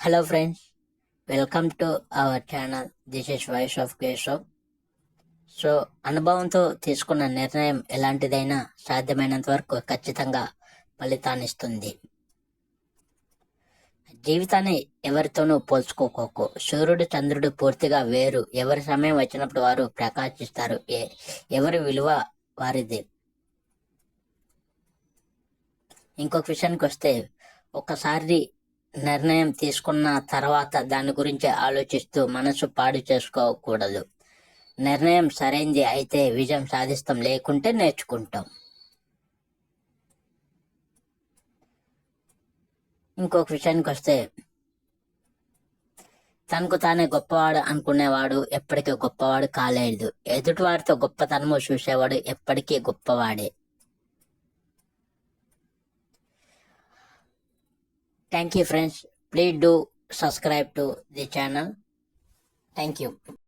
Hello friends welcome to our channel this is voice of Keshav so అనుభవంతో తీసుకున్న నిర్ణయం ఎలాంటిదైనా సాధ్యమైనంత వరకు ఖచ్చితంగా ఫలితాన్ని ఇస్తుంది. జీవితాన్ని ఎవరితోనూ పోల్చుకోకోకు. సూర్యుడు చంద్రుడు పూర్తిగా వేరు. ఎవరి సమయం వచ్చినప్పుడు వారు ప్రకాశిస్తారు. ఏ- ఎవరి విలువ వారిది? ఇంకొక విషయానికి వస్తే ఒకసారి నిర్ణయం తీసుకున్న తర్వాత దాని గురించి ఆలోచిస్తూ మనసు పాడు చేసుకోకూడదు. నిర్ణయం సరైంది అయితే విజయం సాధిస్తాం లేకుంటే నేర్చుకుంటాం. ఇంకొక విషయానికి వస్తే తనకు తానే గొప్పవాడు అనుకునేవాడు ఎప్పటికీ గొప్పవాడు కాలేడు ఎదుటివాడితో గొప్పతనము చూసేవాడు ఎప్పటికీ గొప్పవాడే. Thank you friends. Please do subscribe to the channel. Thank you.